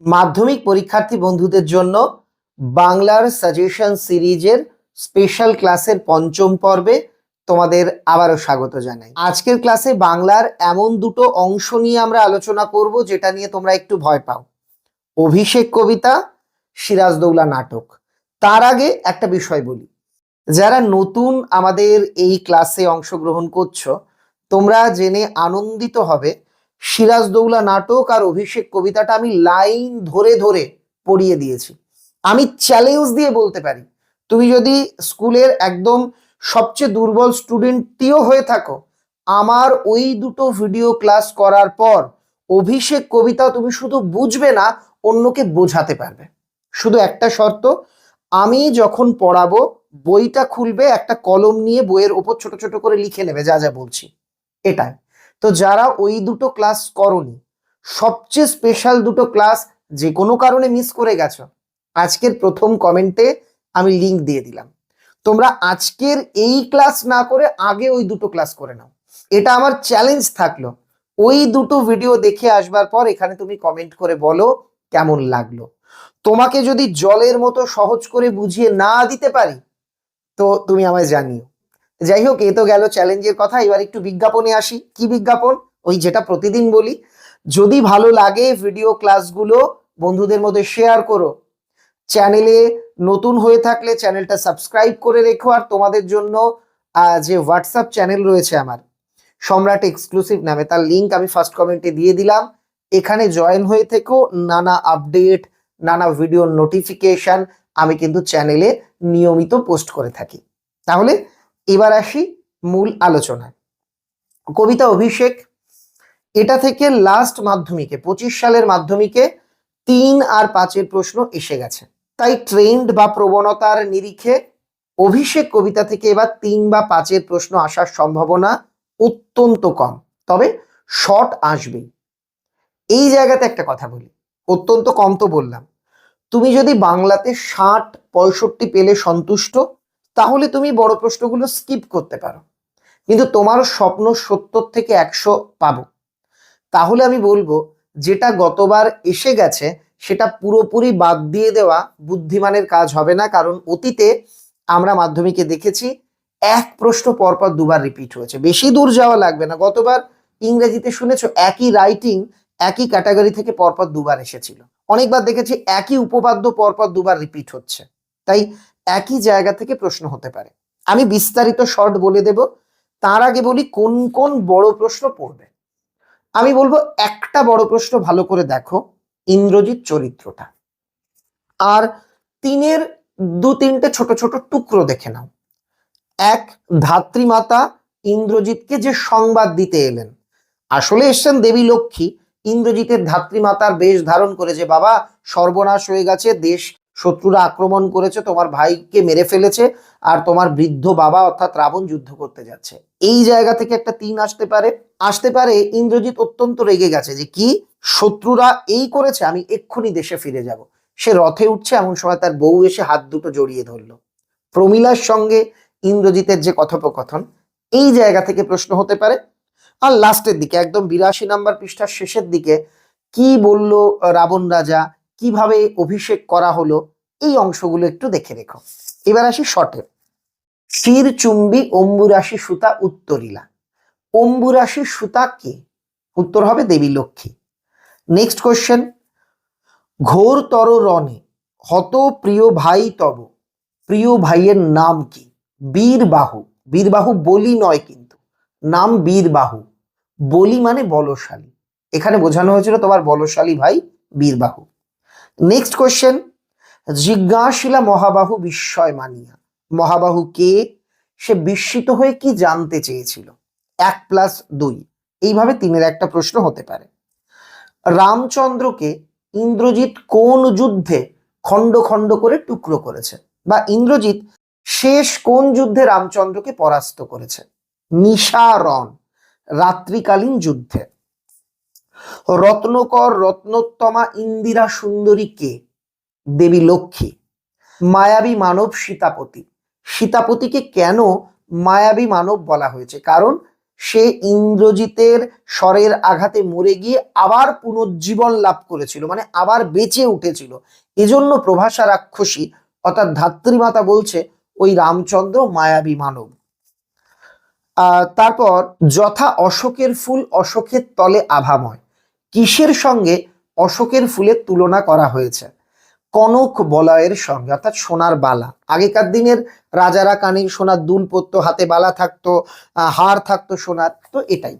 মাধ্যমিক পরীক্ষার্থী বন্ধুদের জন্য বাংলার সাজেশন সিরিজের স্পেশাল ক্লাসের পঞ্চম পর্বে তোমাদের আবারও স্বাগত জানাই। আজকের ক্লাসে বাংলার এমন দুটো অংশ নিয়ে আমরা আলোচনা করব যেটা নিয়ে তোমরা একটু ভয় পাও। অভিষেক কবিতা, সিরাজদৌলা নাটক। তার আগে একটা বিষয় বলি। যারা নতুন আমাদের এই ক্লাসে অংশগ্রহণ করছ, তোমরা জেনে আনন্দিত হবে সিরাজদৌলা নাটক আর অভিষেক কবিতাটা আমি লাইন ধরে ধরে পড়িয়ে দিয়েছি। আমি চ্যালেঞ্জ দিয়ে বলতে পারি, তুমি যদি স্কুলের একদম সবচেয়ে দুর্বল স্টুডেন্টটিও হয়ে থাকো, আমার ওই দুটো ভিডিও ক্লাস করার পর অভিষেক কবিতা তুমি শুধু বুঝবে না, অন্যকে বোঝাতে পারবে। শুধু একটা শর্ত, আমি যখন পড়াবো, বইটা খুলবে, একটা কলম নিয়ে বইয়ের ওপর ছোট ছোট করে লিখে নেবে, যা যা বলছি। এটাই। তো যারা ওই দুটো ক্লাস করনি, সবচেয়ে স্পেশাল দুটো ক্লাস যে কোনো কারণে মিস করে গেছো, আজকের প্রথম কমেন্টে আমি লিংক দিয়ে দিলাম। তোমরা আজকের এই ক্লাস না করে আগে ওই দুটো ক্লাস করে নাও। এটা আমার চ্যালেঞ্জ থাকল। ওই দুটো ভিডিও দেখে আসবার পর এখানে তুমি কমেন্ট করে বলো কেমন লাগল। তোমাকে যদি জলের মতো সহজ করে বুঝিয়ে না দিতে পারি, তো তুমি আমায় জানিও। যাই হোক এ তো গেল চ্যালেঞ্জের কথা। এবার একটু বিজ্ঞাপনে আসি। কি বিজ্ঞাপন? ওই যেটা প্রতিদিন বলি। যদি ভালো লাগে ভিডিও ক্লাসগুলো বন্ধুদের মধ্যে শেয়ার করো। চ্যানেলে নতুন হয়ে থাকলে চ্যানেলটা সাবস্ক্রাইব করে রেখো। আর তোমাদের জন্য যে হোয়াটসঅ্যাপ চ্যানেল রয়েছে আমার, সম্রাট এক্সক্লুসিভ নামে, তার লিঙ্ক আমি ফার্স্ট কমেন্টে দিয়ে দিলাম। এখানে জয়েন হয়ে থেকো। নানা আপডেট নানা ভিডিও নোটিফিকেশন আমি কিন্তু চ্যানেলে নিয়মিত পোস্ট করে থাকি। তাহলে এবার আসি মূল আলোচনায়। কবিতা অভিষেক, এটা থেকে লাস্ট মাধ্যমিকে, পঁচিশ সালের মাধ্যমিকে তিন আর পাঁচের প্রশ্ন এসে গেছে। তাই ট্রেন্ড বা প্রবণতার নিরিখে অভিষেক কবিতা থেকে এবার তিন বা পাঁচের প্রশ্ন আসার সম্ভাবনা অত্যন্ত কম। তবে শর্ট আসবেই। এই জায়গাতে একটা কথা বলি, অত্যন্ত কম তো বললাম। তুমি যদি বাংলাতে ষাট, পঁয়ষট্টি পেলে সন্তুষ্ট তাহলে তুমি বড় প্রশ্নগুলো স্কিপ করতে পারো। কিন্তু তোমার স্বপ্ন সত্তর থেকে একশো পাবো। তাহলে আমি বলব, যেটা গতবার এসে গেছে, সেটা পুরোপুরি বাদ দিয়ে দেওয়া বুদ্ধিমানের কাজ হবে না, কারণ অতীতে আমরা মাধ্যমিকে দেখেছি, এক প্রশ্ন পরপর দুবার রিপিট হয়েছে। বেশি দূর যাওয়া লাগবে না। গতবার ইংরেজিতে শুনেছো, একই রাইটিং একই ক্যাটাগরি থেকে পরপর দুবার এসেছিল। অনেকবার দেখেছি, একই উপপাদ্য পরপর দুবার রিপিট হচ্ছে। তাই একই জায়গা থেকে প্রশ্ন হতে পারে। আমি বিস্তারিত শর্ট বলে দেব, তার আগে বলি কোন কোন বড় প্রশ্ন পড়বে। আমি বলব একটা বড় প্রশ্ন ভালো করে দেখো, ইন্দ্রজিৎ চরিত্রটা। আর তিনের দু তিনটে ছোট ছোট টুকরো দেখে নাও। এক ধাত্রীমাতা ইন্দ্রজিৎকে যে সংবাদ দিতে এলেন। আসলে এসছেন দেবী লক্ষ্মী। ইন্দ্রজিতের ধাত্রীমাতার বেশ ধারণ করে যে বাবা, সর্বনাশ হয়ে গেছে, দেশ শত্রুরা আক্রমণ করেছে, তোমার ভাইকে মেরে ফেলেছে আর তোমার বৃদ্ধ বাবা অর্থাৎ রাবণ যুদ্ধ করতে যাচ্ছে। এই জায়গা থেকে একটা তিন আসতে পারে। আসতে পারে ইন্দ্রজিৎ অত্যন্ত রেগে গেছে যে কি, শত্রুরা এই করেছে, আমি এক্ষুনি দেশে ফিরে যাব। সে রথে উঠছে, এমন সময় তার বউ এসে হাত দুটো জড়িয়ে ধরলো। প্রমিলার সঙ্গে ইন্দ্রজিতের যে কথোপকথন, এই জায়গা থেকে প্রশ্ন হতে পারে, আর লাস্টের দিকে, একদম বিরাশি নাম্বার পৃষ্ঠার শেষের দিকে, কি বলল রাবণ রাজা? কীভাবে অভিষেক করা হলো, এই অংশগুলো একটু দেখে রেখো। এবার আসি শর্টে শির চুম্বি অম্বুরাশি সুতা উত্তরিলা। অম্বুরাশি সুতা কে? উত্তর হবে দেবী লক্ষ্মী। নেক্সট কোশ্চেন ঘোরতর রণে, হত প্রিয় ভাই তব। প্রিয় ভাইয়ের নাম কি? বীরবাহু। বীরবাহু বলি নয় কিন্তু। নাম বীরবাহু। বলি মানে বলশালী। এখানে বোঝানো হয়েছিল তোমার বলশালী ভাই বীরবাহু। নেক্সট কোশ্চেন জিজ্ঞাসিলা মহাবাহু বিস্ময় মানিয়া। মহাবাহু কে? সে বিস্মিত হয়ে কি জানতে চেয়েছিল? এক প্লাস দুই। এইভাবে তিনের একটা প্রশ্ন হতে পারে। রামচন্দ্রকে ইন্দ্রজিৎ কোন যুদ্ধে খণ্ড খণ্ড করে টুকরো করেছে? বা ইন্দ্রজিৎ শেষ কোন যুদ্ধে রামচন্দ্রকে পরাস্ত করেছে? নিশারণ, রাত্রিকালীন যুদ্ধে। রত্নকর রত্নোত্তমা ইন্দিরা সুন্দরী কে? দেবী লক্ষ্মী। মায়াবী মানব সীতাপতি। সীতাপতিকে কেন মায়াবী মানব বলা হয়েছে? কারণ সে ইন্দ্রজিতের স্বরের আঘাতে মরে গিয়ে আবার পুনর্জীবন লাভ করেছিল মানে আবার বেঁচে উঠেছিল। এজন্য প্রভাষা রাক্ষসী, অর্থাৎ ধাত্রীমাতা বলছে, ওই রামচন্দ্র মায়াবী মানব। তারপর যথা অশোকের ফুল, অশোকের তলে আভাময়। কিসের সঙ্গে অশোকের ফুলের তুলনা করা হয়েছে? কনক বলয়ের সঙ্গে, অর্থাৎ সোনার বালা। আগেকার দিনের রাজারা কানে সোনার দুল পরতো, হাতে বালা থাকতো হার থাকতো সোনার, তো এটাই।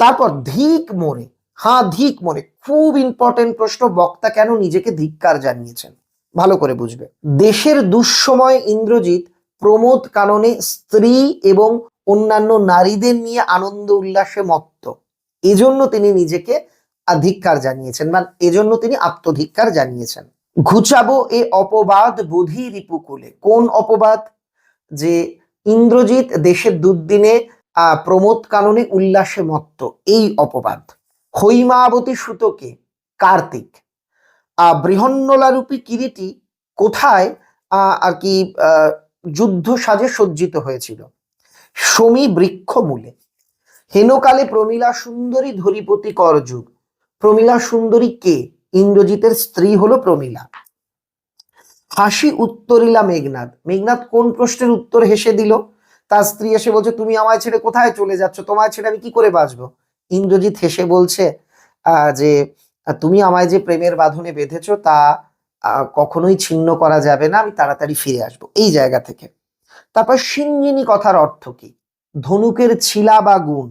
তারপর ধিক মোড়ে হ্যাঁ ধিক মোড়ে খুব ইম্পর্টেন্ট প্রশ্ন, বক্তা কেন নিজেকে ধিক্কার জানিয়েছেন? ভালো করে বুঝবে। দেশের দুঃসময় ইন্দ্রজিৎ প্রমোদ কাননে স্ত্রী এবং অন্যান্য নারীদের নিয়ে আনন্দ উল্লাসে মত্ত। এজন্য তিনি নিজেকে ধিক্কার জানিয়েছেন, বা এজন্য তিনি আত্মধিক্কার জানিয়েছেন। ঘুচাবো এ অপবাদ বুধি রিপুকুলে। কোন অপবাদ? যে ইন্দ্রজিৎ দেশের দুর্দিনে প্রমোদ কাননে উল্লাসে মত্ত। এই অপবাদ। হৈমাবতী সুতকে, কার্তিক। বৃহন্নলারূপী কিরিটি কোথায় আর কি যুদ্ধ সাজে সজ্জিত হয়েছিল? সমী বৃক্ষ মূলে হেনকালে প্রমীলা সুন্দরী ধরিপতি করযুগ। প্রমীলা সুন্দরী কে? ইন্দ্রজিতের স্ত্রী হলো প্রমীলা। হাসি উত্তরিলা মেঘনাদ। মেঘনাদ কোন প্রশ্নের উত্তর হেসে দিল? তার স্ত্রী এসে বলছে, তুমি আমায় ছেড়ে কোথায় চলে যাচ্ছ? তোমায় ছেড়ে আমি কি করে বাঁচবো? ইন্দ্রজিৎ হেসে বলছে যে তুমি আমায় যে প্রেমের বাঁধনে বেঁধেছো, তা কখনোই ছিন্ন করা যাবে না। আমি তাড়াতাড়ি ফিরে আসব। এই জায়গা থেকে। তারপর সিঞ্জিনী কথার অর্থ কি? ধনুকের ছিলা বা গুণ।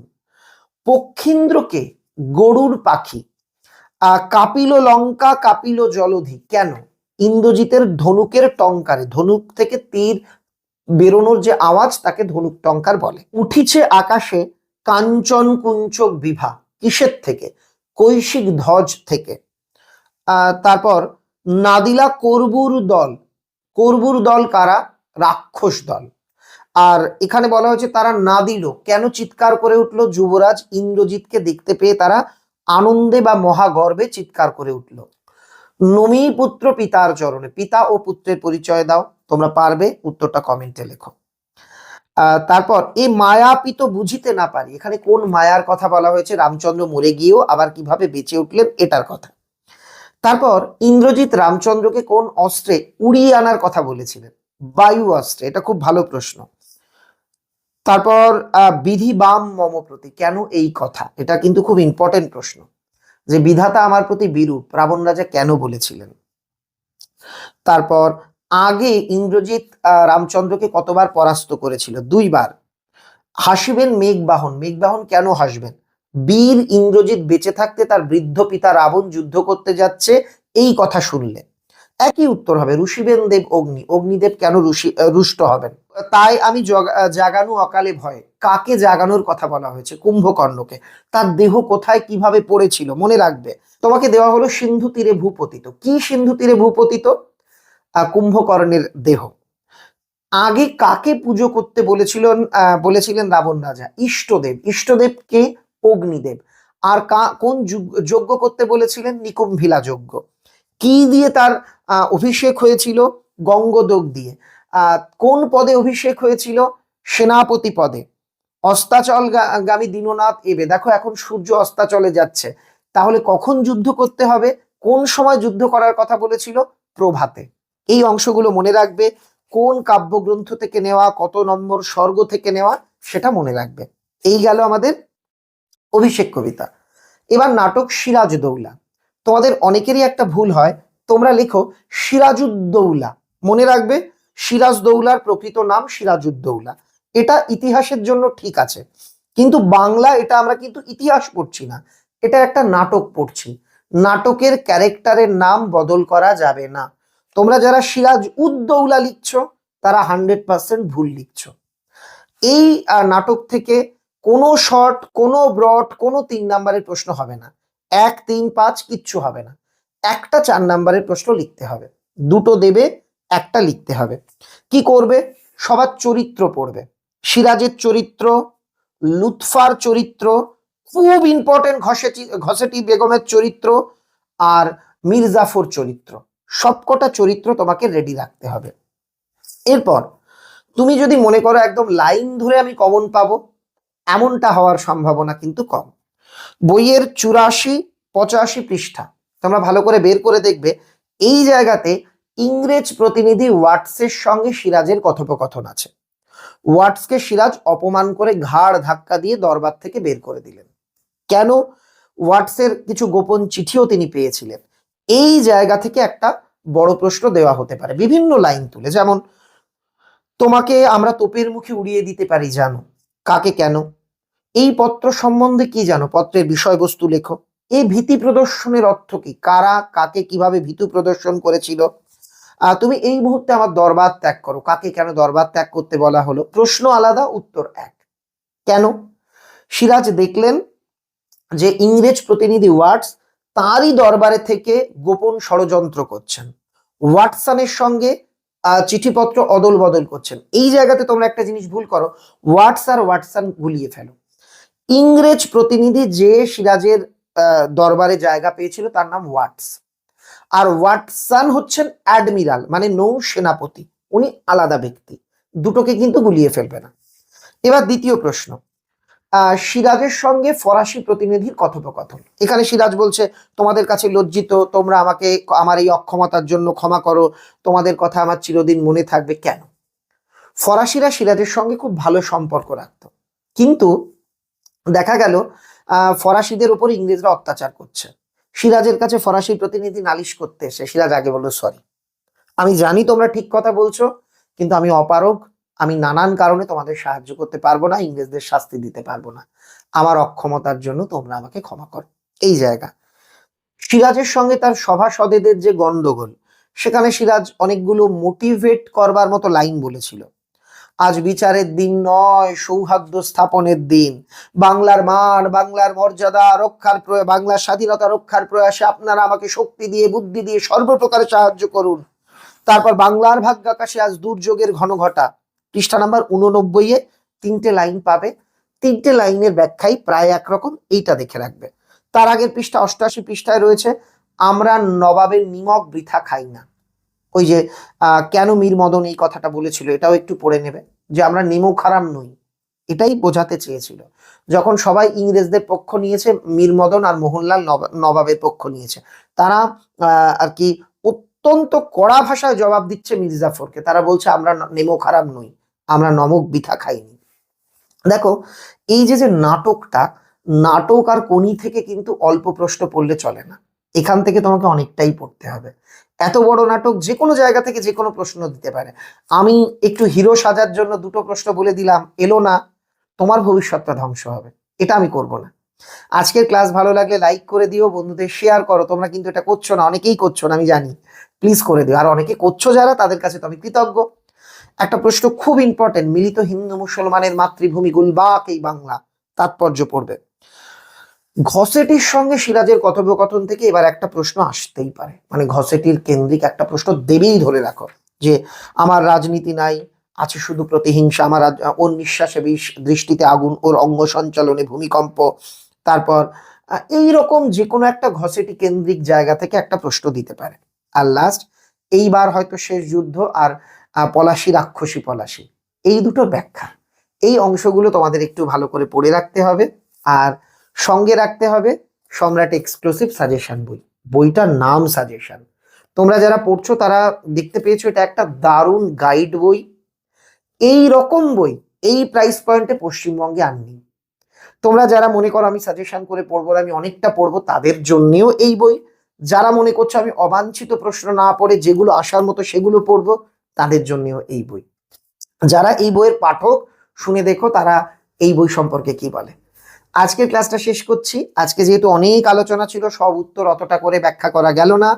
পক্ষীন্দ্রকে গরুর পাখি কাপিল লঙ্কা, কাপিল জলধি কেন? ইন্দ্রজিতের ধনুকের টঙ্কারে, ধনুক থেকে তীর বেরোনোর যে আওয়াজ, তাকে ধনুক টঙ্কার বলে। উঠিছে আকাশে কাঞ্চন কুঞ্চক বিভা, কিসের থেকে? কৈশিক ধ্বজ থেকে। তারপর নাদিলা করবুর দল। করবুর দল কারা? রাক্ষস দল। আর এখানে বলা হয়েছে তারা না দিল কেন চিৎকার করে উঠল? যুবরাজ ইন্দ্রজিৎকে দেখতে পেয়ে তারা আনন্দে বা মহাগর্বে চিৎকার করে উঠল। নমি পুত্র পিতার চরণে, পিতা ও পুত্রের পরিচয় দাও, তোমরা পারবে, উত্তরটা কমেন্টে লেখো। তারপর এই মায়াপিত বুঝিতে না পারি। এখানে কোন মায়ার কথা বলা হয়েছে? রামচন্দ্র মরে গিয়েও আবার কীভাবে বেঁচে উঠলেন? এটার কথা। তারপর, ইন্দ্রজিৎ রামচন্দ্রকে কোন অস্ত্রে উড়িয়ে আনার কথা বলেছিলেন? বায়ু অস্ত্রে, এটা খুব ভালো প্রশ্ন। তারপর বিধি বাম মম প্রতি কেন এই কথা? এটা কিন্তু খুব ইম্পর্টেন্ট প্রশ্ন। যে বিধাতা আমার প্রতি বিরূপ রাবণ রাজা কেন বলেছিলেন? তারপর, আগে ইন্দ্রজিৎ রামচন্দ্রকে কতবার পরাস্ত করেছিল? দুইবার। হাসিবেন মেঘবাহন। মেঘবাহন কেন হাসবেন? বীর ইন্দ্রজিৎ বেঁচে থাকতে তার বৃদ্ধ পিতা রাবণ যুদ্ধ করতে যাচ্ছে, এই কথা শুনলে একই উত্তর হবে ঋষিবেন দেব অগ্নি। অগ্নিদেব কেন ঋষি রুষ্ট হবেন? তাই আমি জাগানু অকালে ভয়ে। কাকে জাগানোর কথা বলা হয়েছে? কুম্ভকর্ণকে। তার দেহ কোথায়, কীভাবে পড়েছিল? মনে রাখবে। তোমাকে দেওয়া হলো সিন্ধু তীরে ভূপতিত। কি সিন্ধু তীরে ভূপতিত? কুম্ভকর্ণের দেহ। আগে কাকে পুজো করতে বলেছিলেন বলেছিলেন রাবণ রাজা? ইষ্টদেব। ইষ্টদেবকে অগ্নিদেব। আর কা, কোন যজ্ঞ করতে বলেছিলেন? নিকুম্ভিলা যজ্ঞ। কি দিয়ে তার অভিষেক হয়েছিল? গঙ্গদোগ দিয়ে। কোন পদে অভিষেক হয়েছিল? সেনাপতি পদে। অস্তাচল গামী দীননাথ এবে। দেখো এখন সূর্য অস্তাচলে যাচ্ছে। তাহলে কখন যুদ্ধ করতে হবে? কোন সময় যুদ্ধ করার কথা বলেছিল? প্রভাতে। এই অংশগুলো মনে রাখবে। কোন কাব্যগ্রন্থ থেকে নেওয়া, কত নম্বর স্বর্গ থেকে নেওয়া, সেটা মনে রাখবে। এই গেল আমাদের অভিষেক কবিতা। এবার নাটক সিরাজউদ্দৌলা তোমাদের অনেকেরই একটা ভুল হয়। তোমরা লেখো সিরাজউদ্দৌলা। মনে রাখবে, সিরাজদৌলার প্রকৃত নাম সিরাজুদ্দৌলা এটা ইতিহাসের জন্য ঠিক আছে। কিন্তু বাংলা এটা আমরা কিন্তু ইতিহাস পড়ছি না। এটা একটা নাটক পড়ছি। নাটকের ক্যারেক্টারের নাম বদল করা যাবে না। তোমরা যারা সিরাজ উদ্দৌলা লিখছো, তারা হান্ড্রেড পার্সেন্ট ভুল লিখছ। এই নাটক থেকে কোনো শর্ট, কোনো ব্রড, কোনো তিন নাম্বারের প্রশ্ন হবে না। এক, তিন, পাঁচ কিচ্ছু হবে না। একটা চার নাম্বারের প্রশ্ন লিখতে হবে। দুটো দেবে, একটা লিখতে হবে। কি করবে? সবার চরিত্র পড়বে। সিরাজের চরিত্র, লুৎফার চরিত্র, খুব ইম্পর্টেন্ট ঘসেটি ঘসেটি বেগমের চরিত্র আর মির্জাফর চরিত্র। সবকটা চরিত্র তোমাকে রেডি রাখতে হবে। এরপর তুমি যদি মনে করো একদম লাইন ধরে আমি কমন পাবো, এমনটা হওয়ার সম্ভাবনা কিন্তু কম। বইয়ের চুরাশি, পঁচাশি পৃষ্ঠা। তোমরা ভালো করে বের করে দেখবে, এই জায়গাতে ইংরেজ প্রতিনিধি ওয়াটসের সঙ্গে সিরাজের কথোপকথন আছে। ওয়াটসকে সিরাজ অপমান করে ঘাড় ধাক্কা দিয়ে দরবার থেকে বের করে দিলেন। কেন? ওয়াটসের কিছু গোপন চিঠিও তিনি পেয়েছিলেন। এই জায়গা থেকে একটা বড় প্রশ্ন দেওয়া হতে পারে, বিভিন্ন লাইন তুলে। যেমন, তোমাকে আমরা তোপের মুখে উড়িয়ে দিতে পারি জানো, কাকে কেন? এই পত্র সম্বন্ধে কি জানো? পত্রের বিষয়বস্তু লেখো। এই ভীতি প্রদর্শনের অর্থ কি? কারা কাকে কীভাবে ভীতু প্রদর্শন করেছিল? তুমি এই মুহূর্তে আমার দরবার ত্যাগ করো। কাকে কেন দরবার ত্যাগ করতে বলা হলো? প্রশ্ন আলাদা, উত্তর এক। কেন? সিরাজ দেখলেন যে ইংরেজ প্রতিনিধি ওয়াটস তারই দরবারে থেকে গোপন ষড়যন্ত্র করছেন। ওয়াটসনের সঙ্গে চিঠিপত্র অদল বদল করছেন। এই জায়গাতে তোমরা একটা জিনিস ভুল করো। ওয়াটস আর ওয়াটসন গুলিয়ে ফেলো। ইংরেজ প্রতিনিধি যে সিরাজের দরবারে জায়গা পেয়েছিল, তার নাম ওয়াটস। আর ওয়াটসন হচ্ছেন অ্যাডমিরাল মানে নৌ সেনাপতি। উনি আলাদা ব্যক্তি, দুটোকে কিন্তু গুলিয়ে ফেলবে না। এবার দ্বিতীয় প্রশ্ন সিরাজের সঙ্গে ফরাসি প্রতিনিধির কথোপকথন। এখানে সিরাজ বলছে, তোমাদের কাছে লজ্জিত, তোমরা আমাকে, আমার এই অক্ষমতার জন্য ক্ষমা করো, তোমাদের কথা আমার চিরদিন মনে থাকবে কেন? ফরাসিরা সিরাজের সঙ্গে খুব ভালো সম্পর্ক রাখত। কিন্তু দেখা গেল ফরাসিদের উপর ইংরেজরা অত্যাচার করছে। সিরাজের কাছে ফরাসি প্রতিনিধি নালিশ করতে এসে, সিরাজ আগে বলল সরি আমি জানি তোমরা ঠিক কথা বলছো, কিন্তু আমি অপারগ। আমি নানান কারণে তোমাদের সাহায্য করতে পারব না, ইংরেজদের শাস্তি দিতে পারব না। আমার অক্ষমতার জন্য তোমরা আমাকে ক্ষমা করো। এই জায়গা। সিরাজের সঙ্গে তার সভাসদেদের যে গন্ডগোল সেখানে সিরাজ অনেকগুলো মোটিভেট করবার মতো লাইন বলেছিল। আজ বিচারের দিন নয়, সৌহার্দ্য স্থাপনের দিন। বাংলার মান, বাংলার মর্যাদা রক্ষার প্রয়াস বাংলার স্বাধীনতা রক্ষার প্রয়াসে আপনারা আমাকে শক্তি দিয়ে, বুদ্ধি দিয়ে সর্বপ্রকারে সাহায্য করুন। তারপর বাংলার ভাগ্যাকাশে আজ দুর্যোগের ঘন ঘটা। পৃষ্ঠা নাম্বার উননব্বই এ তিনটে লাইন পাবে। তিনটে লাইনের ব্যাখ্যাই প্রায় একরকম, এইটা দেখে রাখবে। তার আগের পৃষ্ঠা অষ্টআশি পৃষ্ঠায় রয়েছে, আমরা নবাবের নিমক বৃথা খাই না। ওই যে কেন মীর মদন এই কথাটা বলেছিল এটাও একটু পড়ে নেবে, যে আমরা নিমক হারাম নই। এটাই বোঝাতে চেয়েছিল। যখন সবাই ইংরেজদের পক্ষ নিয়েছে, মীর মদন আর মোহনলাল নবা- নবাবের পক্ষ নিয়েছে। তারা আর কি অত্যন্ত কড়া ভাষায় জবাব দিচ্ছে মির্জাফরকে। তারা বলছে, আমরা ন- খারাপ নই, আমরা নমক বিথা খাইনি। দেখো, এই যে যে নাটকটা, নাটক আর কোনি থেকে কিন্তু অল্প প্রশ্ন পড়লে চলে না। এখান থেকে তোমাকে অনেকটাই পড়তে হবে। এত বড় নাটক যে কোনো জায়গা থেকে যে কোনো প্রশ্ন দিতে পারে। আমি একটু হিরো সাজার জন্য দুটো প্রশ্ন বলে দিলাম, এলো না, তোমার ভবিষ্যৎটা ধ্বংস হবে। এটা আমি করব না। আজকের ক্লাস ভালো লাগলে লাইক করে দিও, বন্ধুদের শেয়ার করো। তোমরা কিন্তু এটা করছ না, অনেকেই করছ না, আমি জানি। প্লিজ করে দিও। আর অনেকে করছ যারা, তাদের কাছে তো আমি কৃতজ্ঞ। একটা প্রশ্ন খুব ইম্পর্টেন্ট মিলিত হিন্দু মুসলমানের মাতৃভূমি গুলবাক এই বাংলা, তাৎপর্য পড়বে। ঘসেটির সঙ্গে সিরাজের কথোপকথন থেকে এবার একটা প্রশ্ন আসতেই পারে। মানে ঘসেটির কেন্দ্রিক একটা প্রশ্ন দেবেই ধরে রাখো যে, আমার রাজনীতি নাই, আছে শুধু প্রতিহিংসা, আমার ওর নিঃশ্বাসে বিষ, দৃষ্টিতে আগুন, ওর অঙ্গ সঞ্চালনে ভূমিকম্প। তারপর এই রকম যে কোনো একটা ঘসেটি কেন্দ্রিক জায়গা থেকে একটা প্রশ্ন দিতে পারে। আর লাস্ট এইবার হয়তো শেষ যুদ্ধ আর পলাশি, রাক্ষসী পলাশি। এই দুটোর ব্যাখ্যা। এই অংশগুলো তোমাদের একটু ভালো করে পড়ে রাখতে হবে। আর সঙ্গে রাখতে হবে সম্রাট এক্সক্লুসিভ সাজেশন বই। বইটার নাম সাজেশন। তোমরা যারা পড়ছো তারা দেখতে পেয়েছ এটা একটা দারুণ গাইড বই। এই রকম বই এই প্রাইস পয়েন্টে পশ্চিমবঙ্গে আর নেই। তোমরা যারা মনে করো আমি সাজেশন করে পড়ব আমি অনেকটা পড়ব তাদের জন্যেও এই বই। যারা মনে করছ আমি অবাঞ্ছিত প্রশ্ন না পড়ে যেগুলো আসার মতো সেগুলো পড়ব তাদের জন্যেও এই বই। যারা এই বইয়ের পাঠক, শুনে দেখো তারা এই বই সম্পর্কে কি বলে। আজকের ক্লাসটা শেষ করছি। আজকে যেহেতু অনেক আলোচনা ছিল, সব উত্তর অতটা করে ব্যাখ্যা করা গেল না।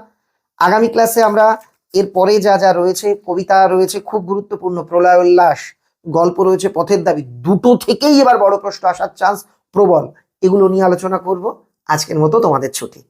আগামী ক্লাসে আমরা এর পরে যা যা রয়েছে, কবিতা রয়েছে, খুব গুরুত্বপূর্ণ প্রলয় উল্লাস, গল্প রয়েছে, পথের দাবি, দুটো থেকেই এবার বড় প্রশ্ন আসার চান্স প্রবল। এগুলো নিয়ে আলোচনা করব। আজকের মতো তোমাদের ছুটি।